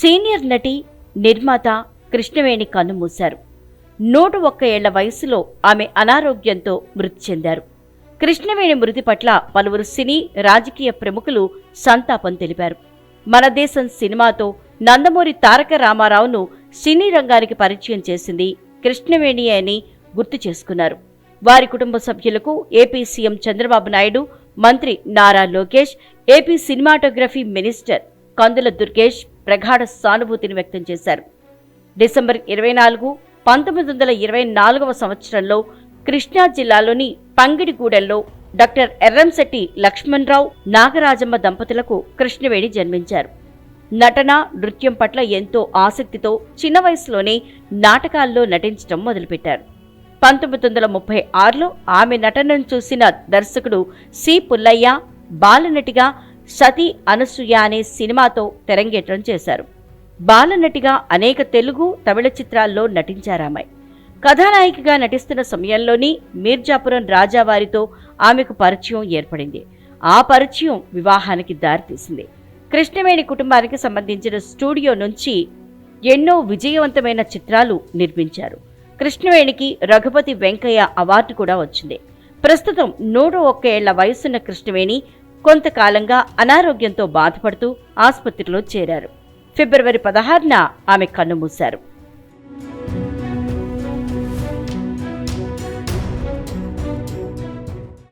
Senior నటి నిర్మాత కృష్ణవేణి కన్నుమూశారు నూట ఒక్క ఏళ్ళ వయసులో ఆమె అనారోగ్యంతో మృతి చెందారు. కృష్ణవేణి మృతి పట్ల పలువురు సినీ రాజకీయ ప్రముఖులు సంతాపం తెలిపారు. మన దేశం సినిమాతో నందమూరి తారక రామారావును సినీ రంగానికి పరిచయం చేసింది కృష్ణవేణి అని గుర్తు చేసుకున్నారు. వారి కుటుంబ సభ్యులకు ఏపీ సీఎం చంద్రబాబు నాయుడు మంత్రి Nara Lokesh AP cinematography minister Kandula Durgesh ప్రగాఢ సానుభూతిని వ్యక్తం చేశారు. డిసెంబర్ ఇరవై నాలుగు పంతొమ్మిది వందల ఇరవై నాలుగవ సంవత్సరంలో కృష్ణా జిల్లాలోని పంగిడిగూడెంలో డాక్టర్ ఎర్రంశెట్టి లక్ష్మణరావు నాగరాజమ్మ దంపతులకు కృష్ణవేణి జన్మించారు. నటన నృత్యం పట్ల ఎంతో ఆసక్తితో చిన్న వయసులోనే నాటకాల్లో నటించడం మొదలుపెట్టారు. పంతొమ్మిది వందల ముప్పై ఆరులో ఆమె నటనను చూసిన దర్శకుడు సి పుల్లయ్య బాలనటిగా సతీ అనసూయ అనే సినిమాతో తెరంగేట్రం చేశారు. బాలనటిగా అనేక తెలుగు తమిళ చిత్రాల్లో నటించారామె కథానాయికగా నటిస్తున్న సమయంలోని మీర్జాపురం రాజావారితో ఆమెకు పరిచయం ఏర్పడింది. ఆ పరిచయం వివాహానికి దారితీసింది. కృష్ణవేణి కుటుంబానికి సంబంధించిన స్టూడియో నుంచి ఎన్నో విజయవంతమైన చిత్రాలు నిర్మించారు. కృష్ణవేణికి రఘుపతి వెంకయ్య అవార్డు కూడా వచ్చింది. ప్రస్తుతం నూట ఒక్క ఏళ్ళ వయసున్న కృష్ణవేణి కొంతకాలంగా అనారోగ్యంతో బాధపడుతూ ఆసుపత్రిలో చేరారు. ఫిబ్రవరి పదహారున ఆమె కన్నుమూశారు